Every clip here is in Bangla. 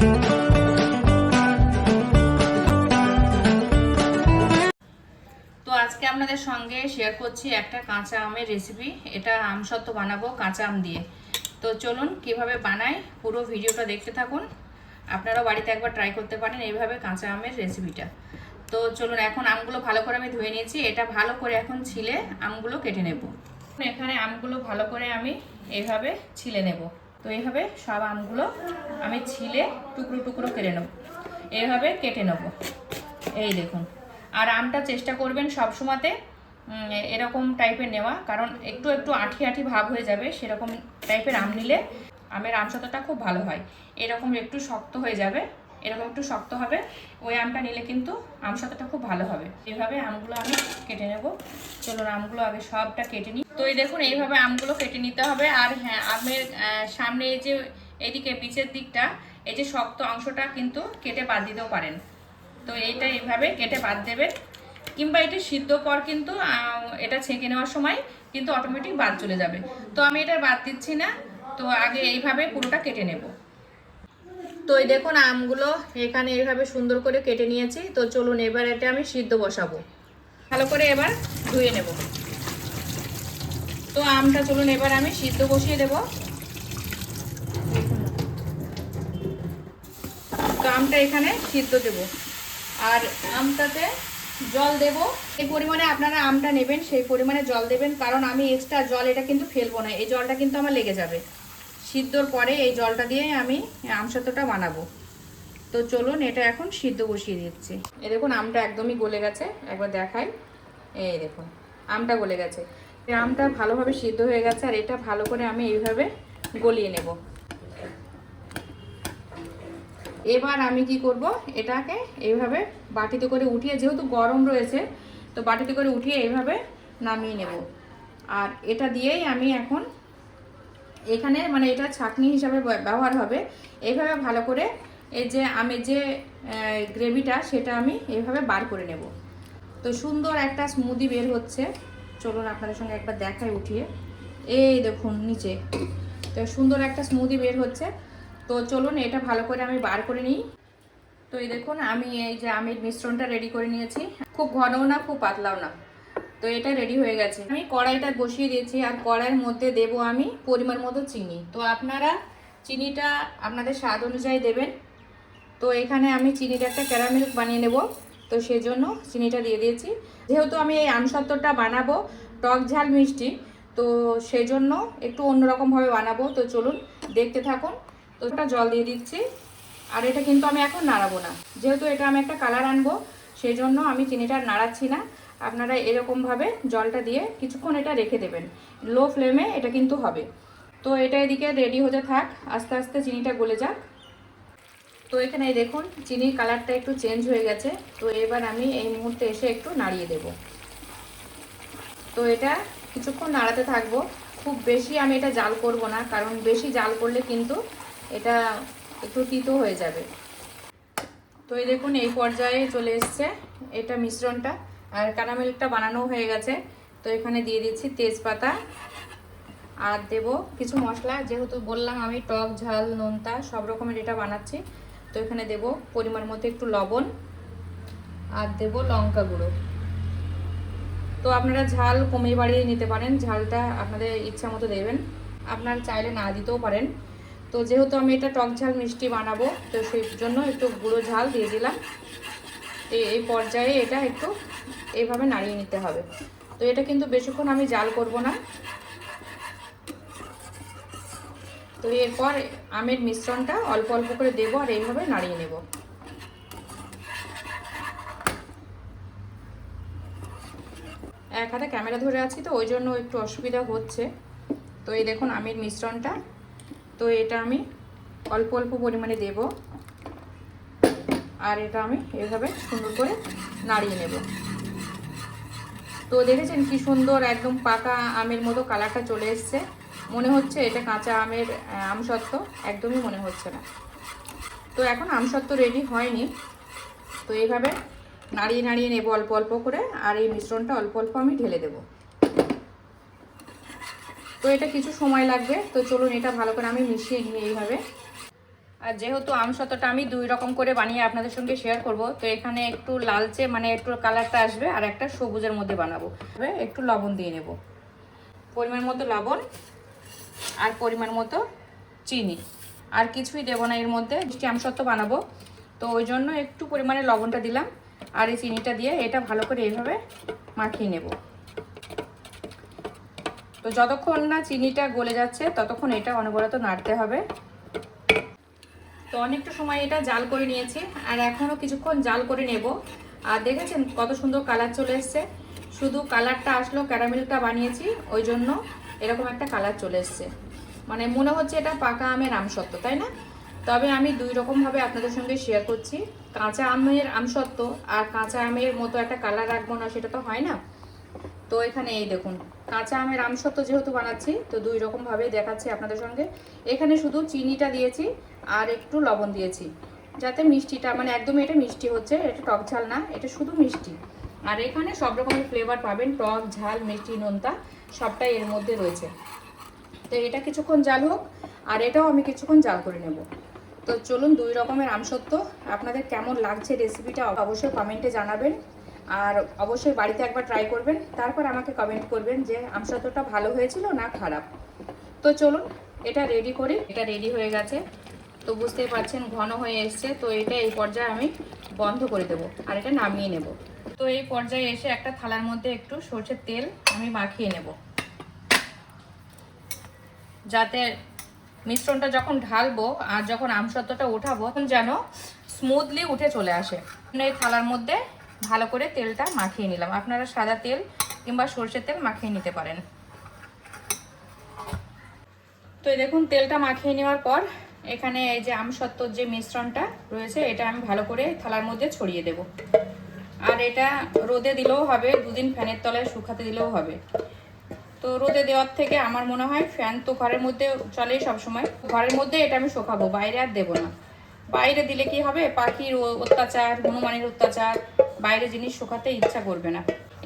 তো আজকে আপনাদের সঙ্গে শেয়ার করছি একটা কাঁচা আমের রেসিপি এটা আম আমসত্ত্ব বানাবো কাঁচা আম দিয়ে। তো চলুন কীভাবে বানাই পুরো ভিডিওটা দেখতে থাকুন। আপনারাও বাড়িতে একবার ট্রাই করতে পারেন এইভাবে কাঁচা আমের রেসিপিটা তো চলুন এখন আমগুলো ভালো করে আমি ধুয়ে নিয়েছি। এটা ভালো করে এখন ছিলে আমগুলো কেটে নেব। এখানে আমগুলো ভালো করে আমি এইভাবে ছিলে নেব। তো এইভাবে সব আমগুলো আমি ছিলে টুকরো টুকরো কেটে নেব। এইভাবে কেটে নেব। এই দেখুন। আর আমটা চেষ্টা করবেন সব সময়তে এরকম টাইপের নেওয়া, কারণ একটু একটু আঠি আঠি ভাব হয়ে যাবে, সেরকম টাইপের আম নিলে আমের আমসতাটা খুব ভালো হয়। এরকম একটু শক্ত হয়ে যাবে। এরকম একটু শক্ত হবে। ওই আমটা নিলে কিন্তু আমসত্ত্বটা খুব ভালো হবে। এইভাবে আমগুলো আমি কেটে নেব। চলুন, আমগুলো আগে সবটা কেটে নিই। তো এই দেখুন, এইভাবে আমগুলো কেটে নিতে হবে। আর হ্যাঁ আমের সামনে এই যে এইদিকে বিচের দিকটা, এই যে শক্ত অংশটা কিন্তু কেটে বাদ দিতেও পারেন। তো এইটা এইভাবে কেটে বাদ দেবেন। কিংবা এটা সিদ্ধ পর কিন্তু এটা ছেঁকে নেওয়ার সময় কিন্তু অটোমেটিক বাদ চলে যাবে। তো আমি এটা বাদ দিচ্ছি না। তো আগে এইভাবে পুরোটা কেটে নেব। তো এই দেখুন আমগুলো এখানে এইভাবে সুন্দর করে কেটে নিয়েছি। তো চলুন এবার এটা আমি সিদ্ধ বসাবো। ভালো করে এবার ধুয়ে নেব। তো আমটা চলুন এবার আমি সিদ্ধ বসিয়ে দেবো। তো আমটা এখানে সিদ্ধ দেব। আর আমটাতে জল দেব। এই পরিমাণে আপনারা আমটা নেবেন, সেই পরিমাণে জল দেবেন, কারণ আমি এক্সট্রা জল এটা কিন্তু ফেলব না। এই জলটা কিন্তু আমার লেগে যাবে। সিদ্ধর পরে এই জলটা দিয়ে আমি আমসত্ত্বটা বানাবো। তো চলুন এটা এখন সিদ্ধ বসিয়ে দিচ্ছি। এ দেখুন, আমটা একদমই গলে গেছে। একবার দেখাই। এই দেখুন, আমটা গলে গেছে। আমটা ভালোভাবে সিদ্ধ হয়ে গেছে আর এটা ভালো করে আমি এইভাবে গলিয়ে নেব। এবার আমি কি করব? এটাকে এইভাবে বাটিতে করে উঠিয়ে, যেহেতু গরম রয়েছে, তো বাটিতে করে উঠিয়ে এইভাবে নামিয়ে নেব। আর এটা দিয়েই আমি এখন এখানে মানে এটা ছাঁকনি হিসাবে ব্য- ব্যবহার হবে। এইভাবে ভালো করে এই যে আমি যে গ্রেভিটা সেটা আমি এইভাবে বার করে নেব। তো সুন্দর একটা স্মুদি বের হচ্ছে। চলুন আপনাদের সঙ্গে একবার দেখাই উঠিয়ে। এই দেখুন নিচে। তো সুন্দর একটা স্মুদি বের হচ্ছে। তো চলুন এটা ভালো করে আমি বার করে নিই। তো এই দেখুন, আমি এই যে আমের মিশ্রণটা রেডি করে নিয়েছি। খুব ঘনও না, খুব পাতলাও না। তো এটা রেডি হয়ে গেছে। আমি কড়াইটা বসিয়ে দিয়েছি আর কড়াইয়ের মধ্যে দেব আমি পরিমাণ মতো চিনি। তো আপনারা চিনিটা আপনাদের স্বাদ অনুযায়ী দেবেন। তো এখানে আমি চিনির একটা ক্যারামেল বানিয়ে নেব। তো সেজন্য চিনিটা দিয়ে দিয়েছি। যেহেতু আমি এই আমসত্ত্বটা বানাবো, টক ঝাল মিষ্টি, তো সেই জন্য একটু অন্যরকমভাবে বানাবো। তো চলুন দেখতে থাকুন। তো ওটা জল দিয়ে দিচ্ছি। আর এটা কিন্তু আমি এখন নাড়াবো না। যেহেতু এটা আমি একটা কালার আনব সেই জন্য আমি চিনিটা নাড়াচ্ছি না। আপনারা এরকমভাবে জলটা দিয়ে কিছুক্ষণ এটা রেখে দেবেন। লো ফ্লেমে এটা কিন্তু হবে। তো এটা এদিকে রেডি হতে থাক, আস্তে আস্তে চিনিটা গলে যাক। তো এখানে দেখুন, চিনির কালারটা একটু চেঞ্জ হয়ে গেছে। তো এবার আমি এই মুহূর্তে এসে একটু নাড়িয়ে দেব। তো এটা কিছুক্ষণ নাড়াতে থাকব। খুব বেশি আমি এটা জাল করব না, কারণ বেশি জাল করলে কিন্তু এটা একটু তিতো হয়ে যাবে। তো এই দেখুন, এই পর্যায়ে চলে এসছে এটা মিশ্রণটা। আর ক্যারামেলটা বানানো হয়ে গেছে। তো এখানে দিয়ে দিচ্ছি তেজপাতা। আর দেব কিছু মশলা, যেহেতু বললাম আমি টক, ঝাল, নোনতা সব রকমের এটা বানাচ্ছি। তো এখানে দেব পরিমাণ মতো একটু লবণ আর দেব লঙ্কা গুঁড়ো। তো আপনারা ঝাল কমিয়ে বাড়িয়ে নিতে পারেন, ঝালটা আপনাদের ইচ্ছা মতো দেবেন। আপনারা চাইলে না দিতেও পারেন। তো যেহেতু আমি এটা টক ঝাল মিষ্টি বানাবো, তো সেই জন্য একটু গুঁড়ো ঝাল দিয়ে দিলাম। এই পর্যায়ে এটা একটু এইভাবে নাড়িয়ে নিতে হবে। তো এটা কিন্তু বেশিক্ষণ আমি জাল করব না। তো এরপর আমের মিশ্রণটা অল্প অল্প করে দেবো আর এইভাবে নাড়িয়ে নেব। এক হাতে ক্যামেরা ধরে আছি তো, ওই জন্য একটু অসুবিধা হচ্ছে। তো এই দেখুন আমের মিশ্রণটা। তো এটা আমি অল্প অল্প পরিমাণে দেব। আর এটা আমি এভাবে সুন্দর করে নাড়িয়ে নেব। তো দেখেছেন কি সুন্দর একদম পাকা আমের মতো কালারটা চলে এসছে। মনে হচ্ছে এটা কাঁচা আমের আমসত্ত্ব, একদমই মনে হচ্ছে না। তো এখন আমসত্ত্ব রেডি হয়নি। তো এইভাবে নাড়িয়ে নাড়িয়ে নেব অল্প অল্প করে, আর এই মিশ্রণটা অল্প অল্প আমি ঢেলে দেব। তো এটা কিছু সময় লাগবে। তো চলুন এটা ভালো করে আমি মিশিয়ে নিই এইভাবে। আর যেহেতু আমসত্ত্বটা আমি দুই রকম করে বানিয়ে আপনাদের সঙ্গে শেয়ার করব, তো এখানে একটু লালচে মানে একটু কালারটা আসবে আর একটা সবুজের মধ্যে বানাবো। একটু লবণ দিয়ে নেব। পরিমাণ মতো লবণ আর পরিমাণ মতো চিনি। আর কিছুই দেবো না এর মধ্যে আমসত্ত্ব বানাবো। তো ওই জন্য একটু পরিমাণে লবণটা দিলাম আর এই চিনিটা দিয়ে এটা ভালো করে এইভাবে মাখিয়ে নেব। তো যতক্ষণ না চিনিটা গলে যাচ্ছে, ততক্ষণ এটা অনবরত নাড়তে হবে। তো অনেকটা সময় এটা জাল করে নিয়েছি আর এখনও কিছুক্ষণ জাল করে নেব। আর দেখেছেন কত সুন্দর কালার চলে এসছে? শুধু কালারটা আসলো, ক্যারামেলটা বানিয়েছি, ওই জন্য এরকম একটা কালার চলে এসছে। মানে মনে হচ্ছে এটা পাকা আমের আমসত্ত্ব তাই না? তবে আমি দুই রকমভাবে আপনাদের সঙ্গে শেয়ার করছি। কাঁচা আমের আমসত্ত্ব আর কাঁচা আমের মতো একটা কালার রাখব না, সেটা তো হয় না। তো এখানে এই দেখুন, কাঁচা আমের আমসত্ত্ব যেহেতু বানাচ্ছি, তো দুই রকমভাবে দেখাচ্ছি আপনাদের সঙ্গে। এখানে শুধু চিনিটা দিয়েছি আর একটু লবণ দিয়েছি। যাতে মিষ্টিটা মানে একদমই এটা মিষ্টি হচ্ছে, এটা টক ঝাল না, এটা শুধু মিষ্টি। আর এখানে সব রকমের ফ্লেভার পাবেন, টক ঝাল, মিষ্টি, নোনতা, সবটাই এর মধ্যে রয়েছে। তো এটা কিছুক্ষণ জাল হোক, আর এটাও আমি কিছুক্ষণ জাল করে নেব। তো চলুন দুই রকমের আমসত্ত্ব, আপনাদের কেমন লাগছে রেসিপিটা অবশ্যই কমেন্টে জানাবেন। আর অবশ্যই বাড়িতে একবার ট্রাই করবেন। তারপর আমাকে কমেন্ট করবেন যে আমসত্ত্বটা ভালো হয়েছিল না খারাপ? তো চলুন, এটা রেডি করি। এটা রেডি হয়ে গেছে। তো বুঝতেই পারছেন, ঘন হয়ে এসছে। তো এটা এই পর্যায়ে আমি বন্ধ করে দেবো আর এটা নামিয়ে নেব। তো এই পর্যায়ে এসে একটা থালার মধ্যে একটু সর্ষের তেল আমি মাখিয়ে নেব। যাতে মিশ্রণটা যখন ঢালবো আর যখন আমসত্ত্বটা উঠাবো তখন যেন স্মুথলি উঠে চলে আসে। এই থালার মধ্যে ভালো করে তেলটা মাখিয়ে নিলাম। আপনারা সাদা তেল কিংবা সর্ষের তেল মাখিয়ে নিতে পারেন। তো দেখুন, তেলটা মাখিয়ে নেওয়ার পর এখানে এই যে আমসত্ত্বর যে মিশ্রণটা রয়েছে, এটা আমি ভালো করে থালার মধ্যে ছড়িয়ে দেব। আর এটা রোদে দিলেও হবে, দুদিন ফ্যানের তলায় শুকাতে দিলেও হবে। তো রোদে দেওয়ার থেকে আমার মনে হয় ফ্যান তো ঘরের মধ্যে চলেই সবসময়। ঘরের মধ্যে এটা আমি শোকাবো, বাইরে আর দেবো না। বাইরে দিলে কি হবে? পাখির অত্যাচার, হনুমানের অত্যাচার বাইরে জিনিস শোকাতে ইচ্ছা করবে না।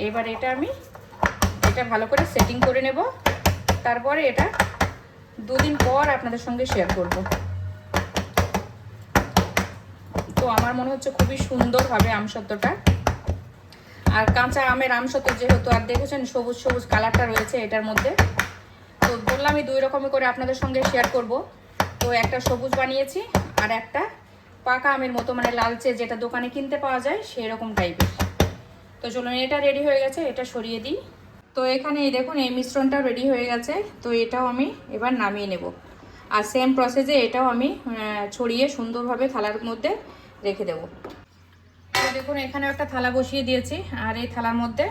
এবার এটা আমি এটা ভালো করে সেটিং করে নেব। তারপরে এটা দুদিন পর আপনাদের সঙ্গে শেয়ার করব। তো আমার মনে হচ্ছে খুবই সুন্দর হবে আমসত্ত্বটা আর কাঁচা আমের আমসত্ত্ব যেহেতু, আর দেখেছেন সবুজ সবুজ কালারটা রয়েছে এটার মধ্যে। তো বললামই দুই রকমই করে আপনাদের সঙ্গে শেয়ার করব। তো একটা সবুজ বানিয়েছি আর একটা পাকা আমের মতো মানে লালচে যেটা দোকানে কিনতে পাওয়া যায় সেই রকম টাইপের তো চলুন, এটা রেডি হয়ে গেছে, এটা সরিয়ে দিই। তো এখানে এই দেখুন, এই মিশ্রণটা রেডি হয়ে গেছে। তো এটাও আমি এবার নামিয়ে নেব। আর সেম প্রসেসে এটাও আমি ছড়িয়ে সুন্দরভাবে থালার মধ্যে রেখে দেবো। তো দেখুন এখানে একটা থালা বসিয়ে দিয়েছি। আর এই থালার মধ্যে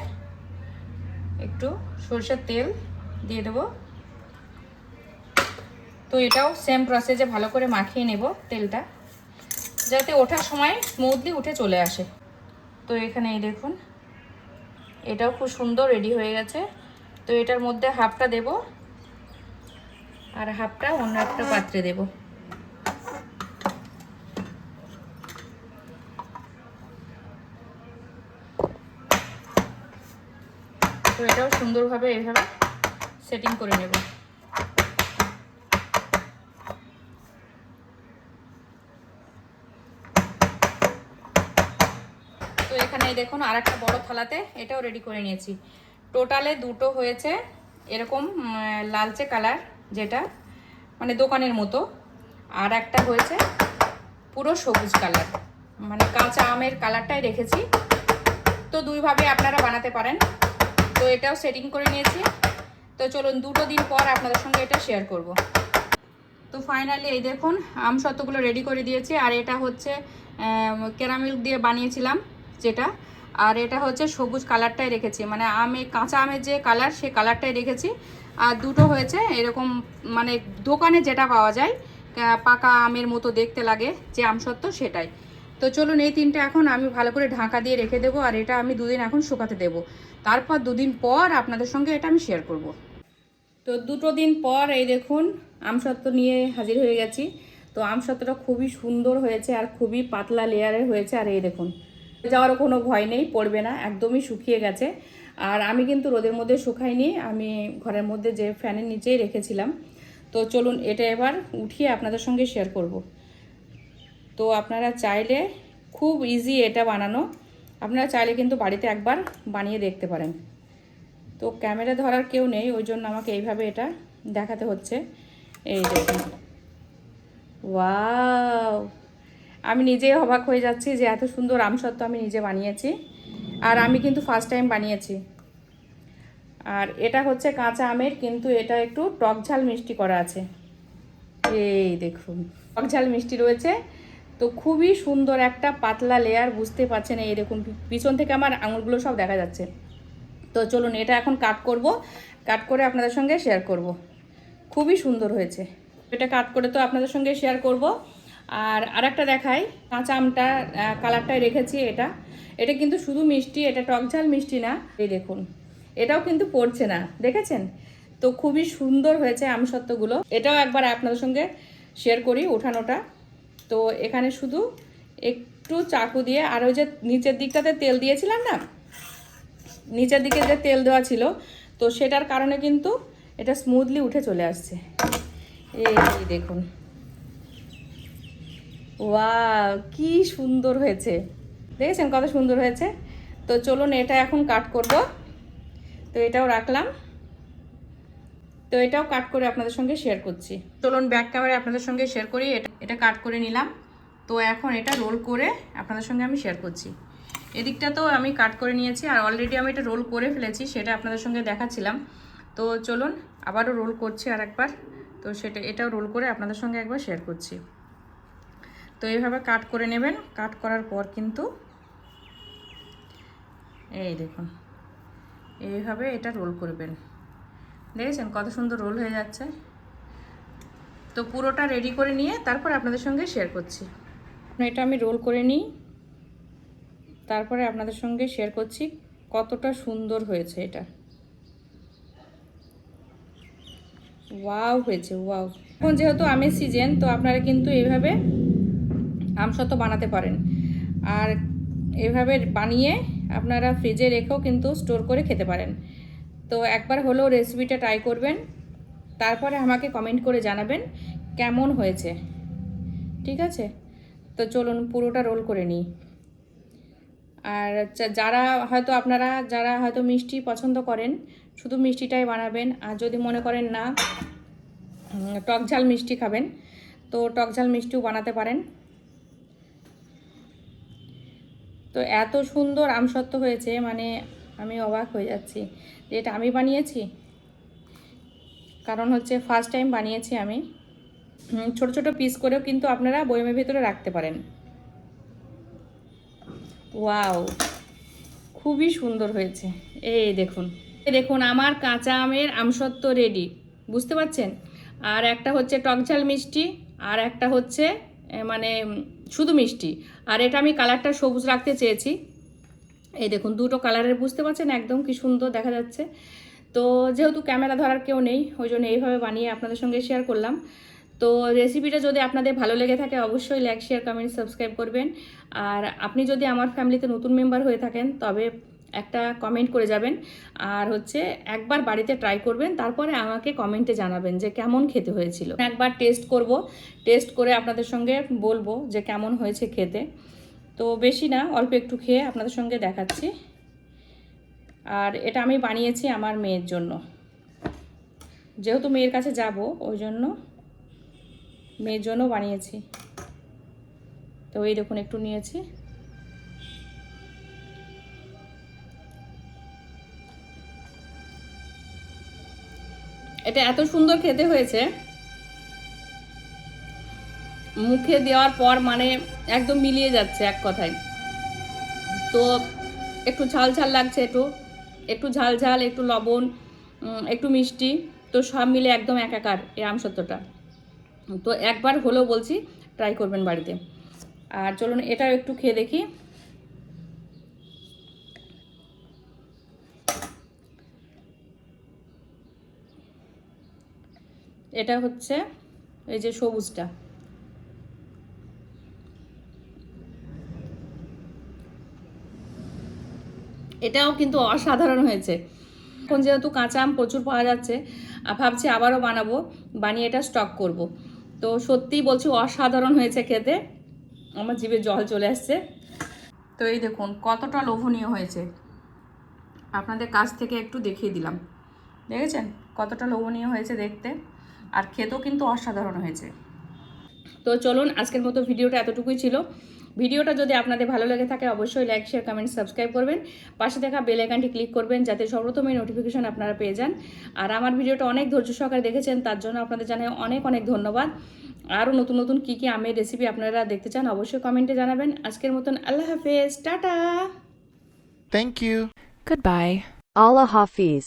একটু সরষের তেল দিয়ে দেবো। তো এটাও সেম প্রসেসে ভালো করে মাখিয়ে নেব তেলটা। যাতে ওঠার সময় স্মুথলি উঠে চলে আসে। তো এখানে এই দেখুন, এটাও খুব সুন্দর রেডি হয়ে গেছে। তো এটার মধ্যে হাফটা দেব আর হাফটা অন্য একটা পাত্রে দেব। তো এটাও সুন্দরভাবে এভাবে সেটিং করে নেব। এখানে দেখুন আর একটা বড় থালাতে এটাও রেডি করে নিয়েছি। টোটালে দুটো হয়েছে এরকম লালচে কালার যেটা মানে দোকানের মতো। আর একটা হয়েছে পুরো সবুজ কালার মানে কাঁচা আমের কালারটাই রেখেছি। তো দুইভাবে আপনারা বানাতে পারেন। তো এটাও সেটিং করে নিয়েছি। তো চলুন দুটো দিন পর আপনাদের সঙ্গে এটা শেয়ার করব। তো ফাইনালি এই দেখুন, আম সত্ত্বগুলো রেডি করে দিয়েছি। আর এটা হচ্ছে কেরামিল দিয়ে বানিয়েছিলাম। যেটা। আর এটা হচ্ছে সবুজ কালারটাই রেখেছি। মানে আমে, কাঁচা আমের যে কালার, সে কালারটাই রেখেছি। আর দুটো হয়েছে এরকম মানে দোকানে যেটা পাওয়া যায় পাকা আমের মতো দেখতে লাগে, যে আমসত্ত্ব সেটাই। তো চলুন, এই তিনটে এখন আমি ভালো করে ঢাকা দিয়ে রেখে দেবো, আর এটা আমি দুদিন এখন শুকাতে দেবো। তারপর দুদিন পর আপনাদের সঙ্গে এটা আমি শেয়ার করব। তো দুটো দিন পর, এই দেখুন আমসত্ত্ব নিয়ে হাজির হয়ে গেছি। তো আমসত্ত্বটা খুবই সুন্দর হয়েছে, আর খুবই পাতলা লেয়ারের হয়েছে, আর এই দেখুন। যাওয়ারও কোনো ভয় নেই, পড়বে না, একদমই শুকিয়ে গেছে। আর আমি কিন্তু রোদের মধ্যে শুকাইনি, আমি ঘরের মধ্যে যে ফ্যানের নিচেই রেখেছিলাম। তো চলুন এটা এবার উঠিয়ে আপনাদের সঙ্গে শেয়ার করব। তো আপনারা চাইলে খুব ইজি এটা বানানো। আপনারা চাইলে কিন্তু বাড়িতে একবার বানিয়ে দেখতে পারেন। তো ক্যামেরা ধরার কেউ নেই, ওই জন্য আমাকে এইভাবে এটা দেখাতে হচ্ছে। এই দেখুন। ওয়াও! আমি নিজেই অবাক হয়ে যাচ্ছি যে এত সুন্দর আমসত্ত্ব আমি নিজে বানিয়েছি। আর আমি কিন্তু ফার্স্ট টাইম বানিয়েছি। আর এটা হচ্ছে কাঁচা আমের, কিন্তু এটা একটু টক ঝাল মিষ্টি করা আছে। এই দেখুন, টক ঝাল মিষ্টি রয়েছে। তো খুবই সুন্দর একটা পাতলা লেয়ার বুঝতে পারছেন এই দেখুন, পিছন থেকে আমার আঙুলগুলো সব দেখা যাচ্ছে। তো চলুন, এটা এখন কাট করব। কাট করে আপনাদের সঙ্গে শেয়ার করব। খুবই সুন্দর হয়েছে। এটা কাট করে তো আপনাদের সঙ্গে শেয়ার করব। আর আরেকটা দেখাই, কাঁচা আমটা কালারটাই রেখেছি এটা। এটা কিন্তু শুধু মিষ্টি, এটা টক ঝাল মিষ্টি না। এই দেখুন, এটাও কিন্তু পড়ছে না, দেখেছেন? তো খুবই সুন্দর হয়েছে আমসত্ত্বগুলো। এটাও একবার আপনাদের সঙ্গে শেয়ার করি ওঠানোটা। তো এখানে শুধু একটু চাকু দিয়ে, আর ওই যে নিচের দিকটাতে তেল দিয়েছিলাম না, নিচের দিকে যে তেল দেওয়া ছিল, তো সেটার কারণে কিন্তু এটা স্মুথলি উঠে চলে আসছে। এই দেখুন ওয়া কি সুন্দর হয়েছে। দেখেছেন কত সুন্দর হয়েছে? তো চলুন এটা এখন কাট করব। তো এটাও রাখলাম। তো এটাও কাট করে আপনাদের সঙ্গে শেয়ার করছি। চলুন ব্যাক ক্যামেরা আপনাদের সঙ্গে শেয়ার করি। এটা এটা কাট করে নিলাম। তো এখন এটা রোল করে আপনাদের সঙ্গে আমি শেয়ার করছি। এদিকটা তো আমি কাট করে নিয়েছি আর অলরেডি আমি এটা রোল করে ফেলেছি, সেটা আপনাদের সঙ্গে দেখাচ্ছিলাম। তো চলুন আবারও রোল করছি আর একবার তো সেটা, এটাও রোল করে আপনাদের সঙ্গে একবার শেয়ার করছি। তো এইভাবে কাট করে নেবেন। কাট করার পর কিন্তু এই দেখুন, এইভাবে এটা রোল করবেন। দেখেছেন কত সুন্দর রোল হয়ে যাচ্ছে? তো পুরোটা রেডি করে নিয়ে তারপর আপনাদের সঙ্গে শেয়ার করছি। এটা আমি রোল করে নিই। তারপরে আপনাদের সঙ্গে শেয়ার করছি কতটা সুন্দর হয়েছে এটা। ওয়াও হয়েছে, ওয়াও। এখন যেহেতু আমের সিজন, তো আপনারা কিন্তু এইভাবে আমসত্ত্ব বানাতে পারেন। আর এভাবে বানিয়ে আপনারা ফ্রিজে রেখেও কিন্তু স্টোর করে খেতে পারেন। তো একবার হলেও রেসিপিটা ট্রাই করবেন, তারপরে আমাকে কমেন্ট করে জানাবেন কেমন হয়েছে। ঠিক আছে? তো চলুন পুরোটা রোল করে নিই। আর যারা হয়তো আপনারা, যারা হয়তো মিষ্টি পছন্দ করেন, শুধু মিষ্টিটাই বানাবেন। আর যদি মনে করেন না টক ঝাল মিষ্টি খাবেন, তো টক ঝাল মিষ্টিও বানাতে পারেন। তো এত সুন্দর আমসত্ত্ব হয়েছে মানে আমি অবাক হয়ে যাচ্ছি। যে এটা আমি বানিয়েছি? কারণ হচ্ছে ফার্স্ট টাইম বানিয়েছি আমি। ছোট ছোট পিস করেও কিন্তু আপনারা বয়মের ভিতরে রাখতে পারেন। ওয়াও! খুবই সুন্দর হয়েছে। এই দেখুন। দেখুন, আমার কাঁচা আমের আমসত্ত্ব রেডি বুঝতে পারছেন? আর একটা হচ্ছে টকঝাল মিষ্টি, আর একটা হচ্ছে মানে শুধু মিষ্টি। আর এটা আমি কালারটা সবুজ রাখতে চেয়েছি। এই দেখুন, দুটো কালারের, বুঝতে পারছেন একদম কি সুন্দর দেখা যাচ্ছে। তো যেহেতু ক্যামেরা ধরার কেউ নেই, ওই জন্য এইভাবে বানিয়ে আপনাদের সঙ্গে শেয়ার করলাম। তো রেসিপিটা যদি আপনাদের ভালো লেগে থাকে, অবশ্যই লাইক শেয়ার কমেন্ট সাবস্ক্রাইব করবেন। আর আপনি যদি আমার ফ্যামিলিতে নতুন মেম্বার হয়ে থাকেন, তবে একটা কমেন্ট করে যাবেন। আর হচ্ছে একবার বাড়িতে ট্রাই করবেন, তারপরে আমাকে কমেন্টে জানাবেন যে কেমন খেতে হয়েছিল। একবার টেস্ট করব। টেস্ট করে আপনাদের সঙ্গে বলব যে কেমন হয়েছে খেতে। তো বেশি না, অল্প একটু খেয়ে আপনাদের সঙ্গে দেখাচ্ছি। আর এটা আমি বানিয়েছি আমার মেয়ের জন্য। যেহেতু মেয়ের কাছে যাব, ওই জন্য মেয়ের জন্য বানিয়েছি। তো এই দেখুন, একটু নিয়েছি। এটা এত সুন্দর খেতে হয়েছে। মুখে দেওয়ার পর মানে একদম মিলিয়ে যাচ্ছে এক কথায়। তো একটু ঝাল ঝাল লাগছে একটু। একটু ঝাল ঝাল, একটু লবণ একটু মিষ্টি। তো সব মিলে একদম একাকার এই আমসত্ত্বটা। তো একবার হলেও বলছি ট্রাই করবেন বাড়িতে। আর চলুন, এটাও একটু খেয়ে দেখি। এটা হচ্ছে এই যে সবুজটা। এটাও কিন্তু অসাধারণ হয়েছে। এখন যেহেতু কাঁচা আম প্রচুর পাওয়া যাচ্ছে ভাবছি আবারও বানাবো, বানিয়ে এটা স্টক করব। তো সত্যিই বলছি অসাধারণ হয়েছে খেতে। আমার জিভে জল চলে আসছে। তো এই দেখুন কতটা লোভনীয় হয়েছে। আপনাদের কাছ থেকে একটু দেখিয়ে দিলাম। দেখেছেন? কতটা লোভনীয় হয়েছে দেখতে। আর খেতেও কিন্তু অসাধারণ হয়েছে। তো চলুন আজকের মতো ভিডিওটা এতটুকুই ছিল। ভিডিওটা যদি আপনাদের ভালো লেগে থাকে অবশ্যই লাইক শেয়ার কমেন্ট সাবস্ক্রাইব করবেন। পাশে দেখা বেল আইকনটি ক্লিক করবেন যাতে সর্বপ্রথম এই নোটিফিকেশন আপনারা পেয়ে যান। আর আমার ভিডিওটা অনেক ধৈর্য সহকারে দেখেছেন তার জন্য আপনাদের জানাই অনেক অনেক ধন্যবাদ। আরও নতুন নতুন কী কী আমের রেসিপি আপনারা দেখতে চান অবশ্যই কমেন্টে জানাবেন। আজকের মতন আল্লাহ হাফেজ tata! Thank you good bye Allah Hafiz.